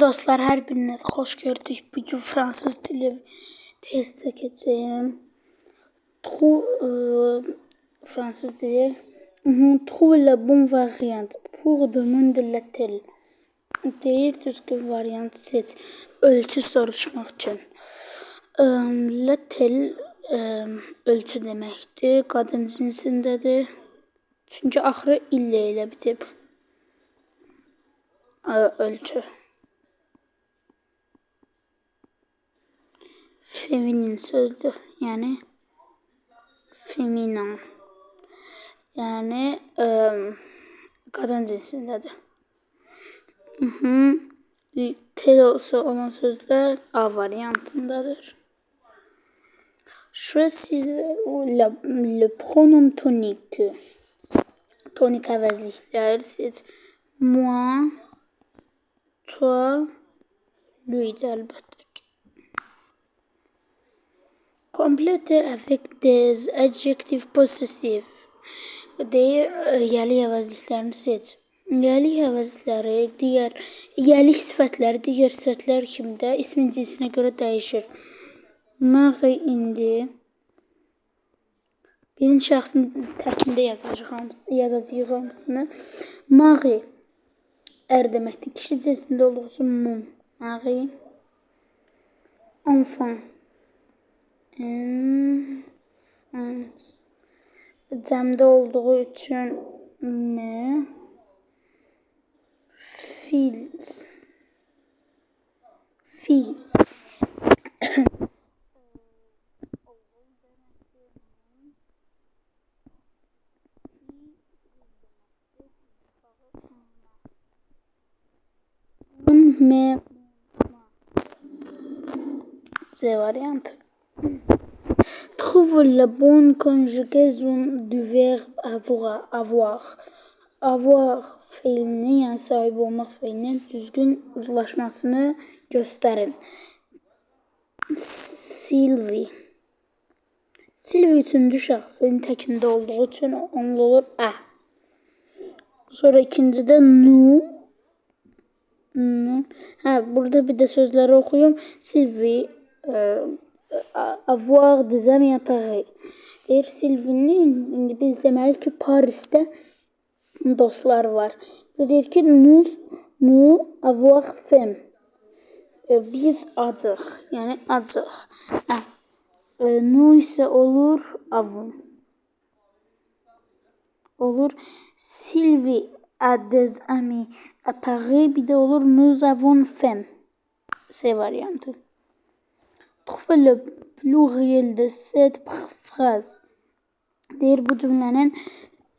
Dostlar, hər biriniz xoş gördük. Bu gün fransız dili test çəkəcəyim. Trou e, fransız dili. Mhm, Trouve la bonne variante pour demander la tel. Deyir düzgün variant seç. Ölçü soruşmaq üçün. E, la tel e, ölçü deməkdir. Qadın cinsindədir. Çünki axırı illə ilə bitib. Ölçü. Feminin sözlü yani femina yani e, kadın cinsindedir. Hı hı. Tel olsa olan sözler A varyantındadır. Şurası le, le pronom tonique. Tonik əvəzliklər seç. Moi, toi, lui-də əlbəttə ki. Complétez avec des adjectifs possessifs. Deyir, yəlik əvəzliklərini seç. Yəlik əvəzlikləri digər yəlik sifətləri digər sifətlər kimi də ismin cinsinə görə dəyişir. Marie indi birinci şəxsin tərkibində yazacağım, yazacağıq hamısını. Marie er deməkdir. Kişi cinsində olduğu üçün mum. Marie enfant enfant cəmdə olduğu üçün m fils fil M C variantı. Trouve la bonne conjugaison du verbe avoir. avoir. Avoir fiilinin, yəni sahib olmaq fiilinin düzgün uzlaşmasını göstərin. Sylvie. Sylvie üçüncü şəxsin təkində olduğu üçün onunla olur ə. Sonra ikincidə nu. nu. Hə, burada bir də sözləri oxuyum. Sylvie e, avoir des amis à Paris. Deyir Sylvie'nin indi biz deməliyik ki, Parisdə dostlar var. Deyir ki, nous, nous avoir femme. E, biz acıq, yəni acıq. Hə. E, nous isə olur avun. Olur Sylvie a des amis à Paris. Bir de olur nous avons femme. C variantı. Trouve le pluriel de cette phrase. Deyir bu cümlənin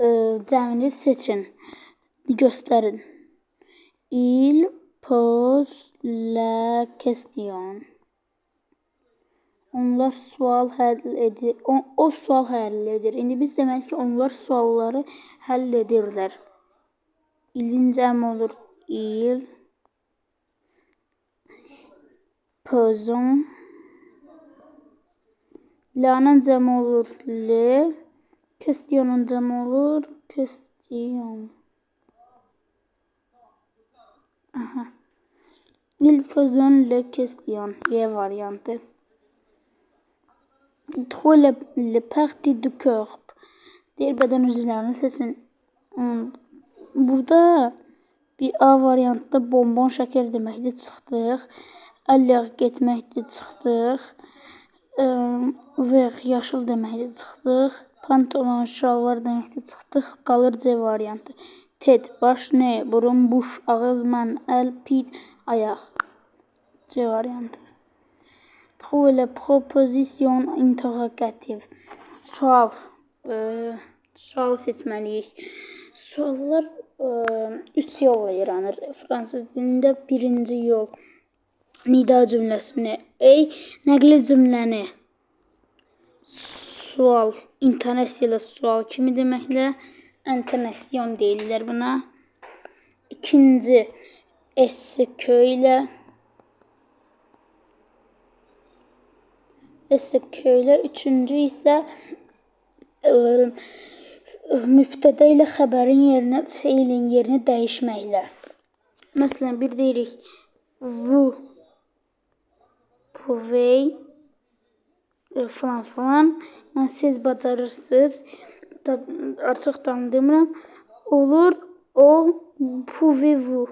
e, cəmini seçin, göstərin. Il pose la question. Onlar sual həll edir. O, o sual həll edir. İndi biz deməli ki, onlar sualları həll edirlər. İlin cəmi olur il. Pozon. La'nın cəmi olur le. Question'un cəmi olur question. Aha. Il faisons le question. Y variantı. Trouve le, le parti du corps. Diğer beden üzerlerini seçin. Hmm. Burada bir A variantda bonbon şəkər deməkdir çıxdıq. Allerg getməkdir çıxdıq. Ver yaşıl deməkdir çıxdıq. Pantolon, şalvar deməkdir çıxdıq. Qalır C variantı. Ted, baş, ne, burun, buş, ağız, mən, əl, pit, ayaq. C variantı. Trouve la proposition interrogative. Sual. E, sual seçməliyik. Suallar e, üç yolla yaranır. Fransız dilində birinci yol nida cümləsini, ey nəqli cümləni. Sual, intonasiya ilə sual kimi deməklə entonasyon deyirlər buna. İkinci SK ilə SK ilə, üçüncü isə ə, mübtədə ilə xəbərin yerinə feilin yerini dəyişməklə. Məsələn, bir deyirik vous pouvez e, falan falan. Yani siz bacarırsınız. Da, artık tam demiyorum. Olur o pouvez-vous.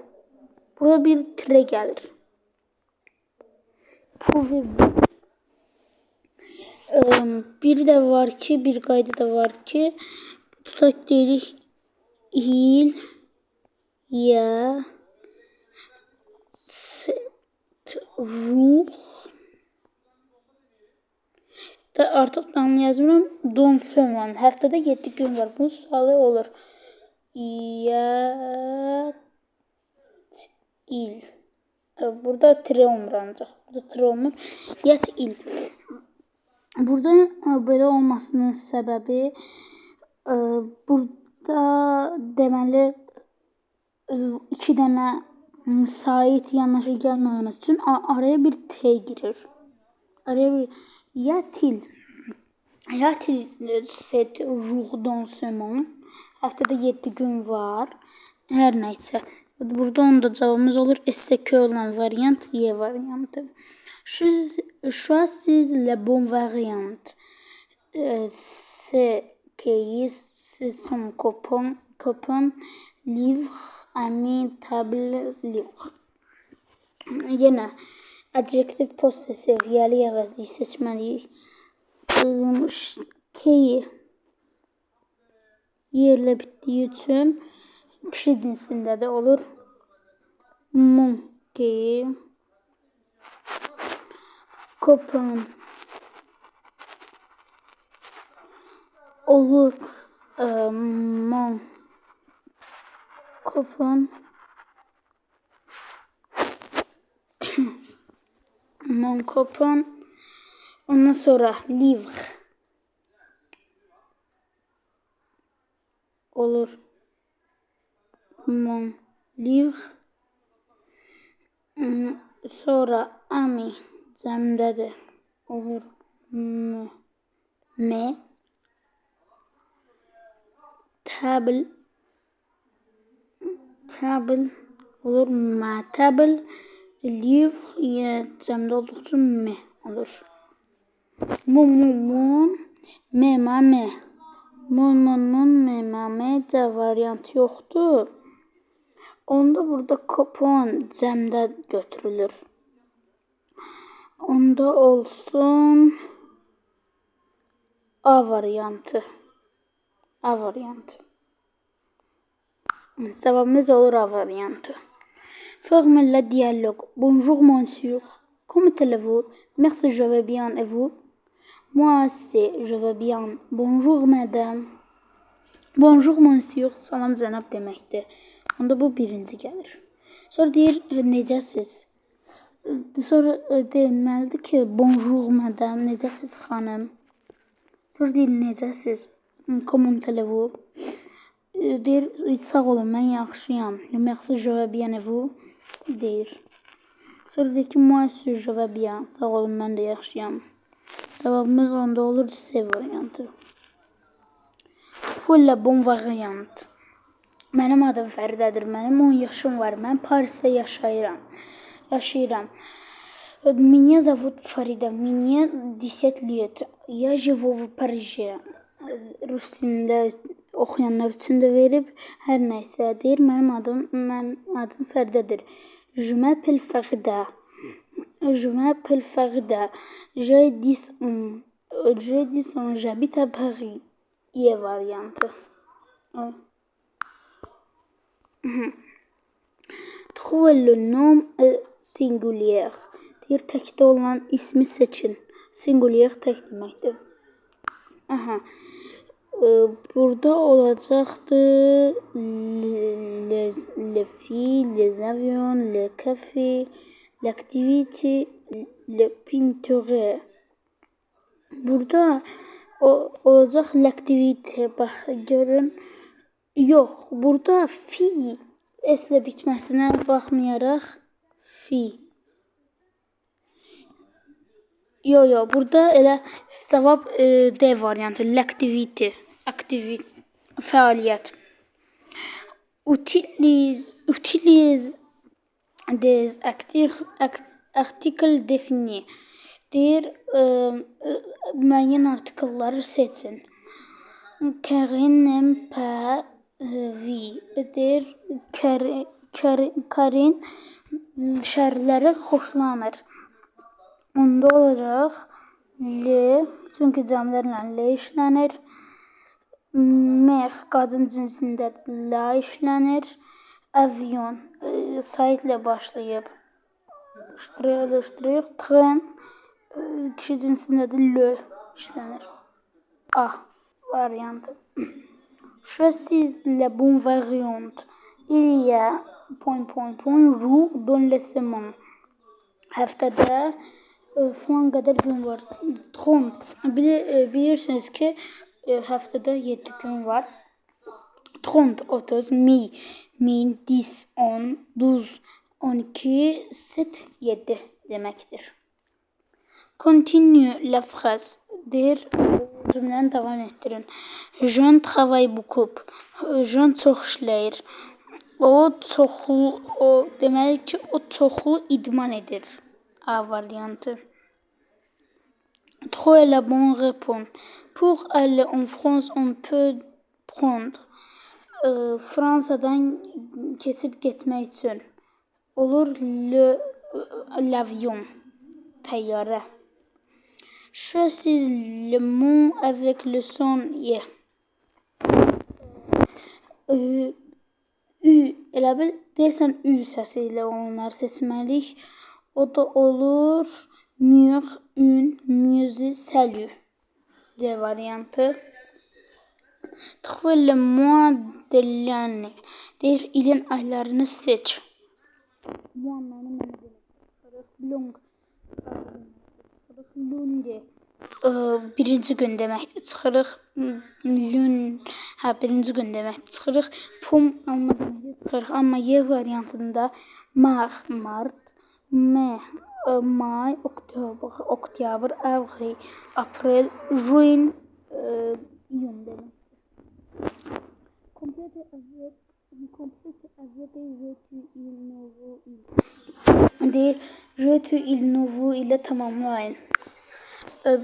Buraya bir tire gelir. Pouvez-vous. Ee, bir de var ki, bir kaydı da var ki tutak deyilik il ya se da artıq damla yazmıram. Don Söman. Həftədə 7 gün var. Bunun sualı olur. Ya il. Burada tire olmur ancaq. Burada tire olmur. Yat il. Burada e, belə olmasının səbəbi e, burada deməli e, iki dənə sait yanaşı gəlməməsi üçün araya bir T girir. Araya bir ya til ya til set ruh dansement haftada 7 gün var. Her neyse. Burada onun da cevabımız olur. SK olan variant Y variantı. Choisis la bonne variante. C'est que son copain, copain, livre, ami, table, livre. Yine adjektif possesif yerli əvəzli seçməliyik. Keyi yerlə bitdiyi üçün kişi cinsində də olur. Monkey Copan olur. E, mon Mon Copan Ondan sonra livre olur. Mon livre Hmm, Sonra ami cəmdədir. Olur. M. Me. Table. Table olur. Ma table. Livre olduğu üçün me olur. Mum mum mum. Me ma me. Mun mun mun me ma me də variant yoxdur. Onda burada kupon cəmdə götürülür. Onda olsun A variantı. A variantı. Cevabımız olur A variantı. Forme le dialogue. Bonjour monsieur. Comment allez-vous? Merci, je vais bien. Et vous? Moi aussi, je vais bien. Bonjour madame. Bonjour monsieur. Salam cənab deməkdir. Onda bu birinci gəlir. Sonra deyir necəsiz? Sonra deməlidir ki, bonjour madame, necəsiz xanım? Sonra deyir necəsiz? Comment allez-vous? Deyir sağ olun, mən yaxşıyam. Merci, je vais bien et vous? Deyir. Sonra deyir ki, moi aussi je vais bien. Sağ olun, mən də yaxşıyam. Cavabımız onda olur C variantı. Full la bon variant. Mənim adım Fəridədir. Mənim 10 yaşım var. Mən Parisdə yaşayıram. Yaşayıram. Меня зовут Фарида. Мне 10 лет. Я живу в Париже. Rus dilində oxuyanlar üçün də verib. Hər nəysə deyir. Mənim adım mən adım Fəridədir. Je m'appelle Farida. Je m'appelle Farida. J'ai 10 ans. J'ai 10 ans. J'habite à Paris. Y variantı. Evet. Trouver le nom euh, singulier. Təkdə olan ismi seçin. Singulier tək deməkdir. Aha. Ee, Burada olacaqdı les, les filles, les avions, le café, l'activité, le peinture. Burada o, olacaq l'activité. Bax görün. Yox, burada fi s-lə bitməsinə baxmayaraq fi. Yo yo, burada elə cavab e, D variantı, l'activité, aktivit, fəaliyyət. Utilize, utilize des acti- ac- article défini. Deyir, ə, ə, müəyyən artikelləri seçin. Karin n'aime pas euh, vie. Deyir, Kar- Kar- Karin şərləri xoşlamır. Onda olacaq le, çünki cəmlərlə le işlənir. Mer qadın cinsində la işlənir. Avion e, saytla başlayıb ştrih, tren e, kişi cinsində də le işlənir. A variantı. Choisis la bonne variante. Il y a point point point jour dans le semaine. Həftədə e, filan qədər gün var. 30. Bili, e, bilirsiniz ki, e, həftədə 7 gün var. 30, 30, mi, min, dis, 10, 12, 12, 7, 7 deməkdir. Continue la phrase. Deyir, cümləni davam etdirin. Jean travaille beaucoup. Jean çox işləyir. O çoxlu, o deməli ki, o çoxlu idman edir. A variantı. Trouver la bonne réponse. Pour aller en France, on peut prendre e, Fransadan keçib getmək üçün olur l'avion, təyyarə. Choisis le mot avec le son y. Ü, ü elə bil deyəsən ü səsi ilə onları seçməliyik. O da olur Myox, ün, myuzi, selyu D variantı. Tıxvil muadilləni deyir ilin aylarını seç. Muannanı mən Lung. Lundi. Birinci gün deməkdir. Çıxırıq. Lün. Hə, birinci gün deməkdir. Çıxırıq. Pum alma deməkdir. Çıxırıq. Amma Y variantında Mart, Mart, M, may, oktyabr, oktyabr, avril, aprel, juin, ə, iyun demək. Complète avec complète avec je tu il nouveau il. Je tu il nouveau ilə tamamlayın. Ə,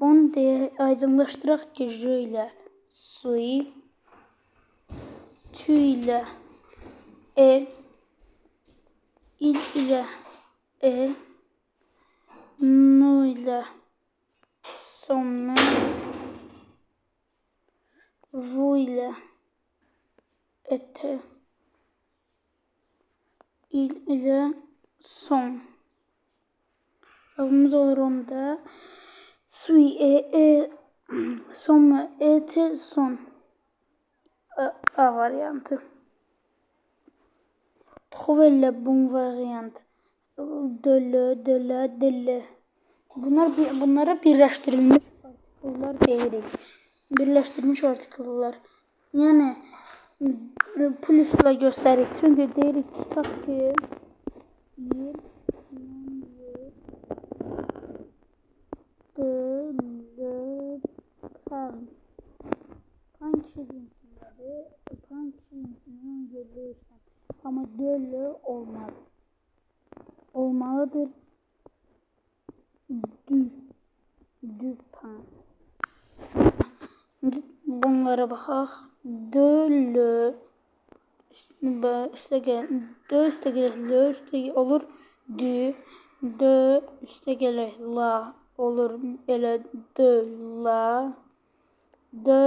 Onu deyə aydınlaşdıraq ki, je ilə sui, tu ilə e, il ilə e, nu ilə somme, vu ilə ete, il ilə son. Cevabımız olur onda. Sui e e son ete son. A, A variantı. Trouver la bonne variante. La, de le. Bunlar bir- bunlara birleştirilmiş artikellar deyirik. Birleştirilmiş artikellar. Yəni e, plusla göstərik. Çünki deyirik tutaq ki le, pan. Pan kişi cinsindədir. Pan yerli işləm. Amma de, le olmaz. Olmalıdır. Du, du pan. İndi bunlara baxaq. De, le, Ba- üstə gəl, dö üstə gələk lö üstə olur dü, dö üstə gələk la olur elə dö la, dö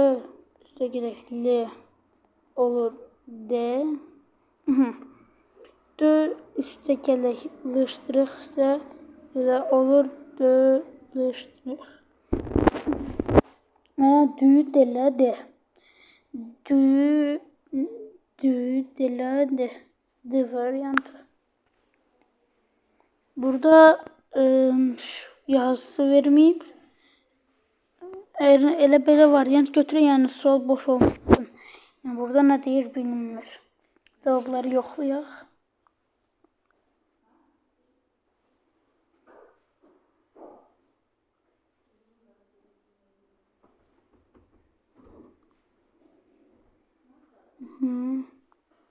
üstə gələk le olur Mhm. dö lışdırıq isə elə olur dö lışdırıq. Ha, dü de la de. Dü dü de variantı. Burada ıı, yazısı vermeyip eğer elə belə variant götürün, yəni sual boş olmasın. Yəni burada nə deyir bilinmir. Cavabları yoxlayaq.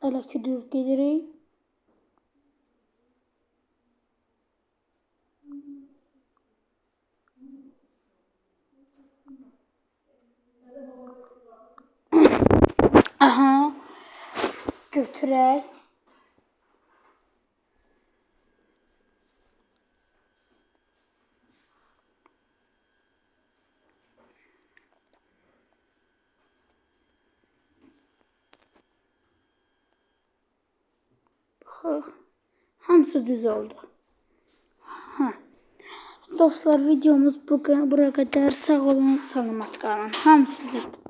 Eleki düz gelirik. Aha. Götürək. Hamısı düz oldu. Hə. Dostlar videomuz bu bura qədər. Sağ olun, salamat qalın. Hamısı. Hı.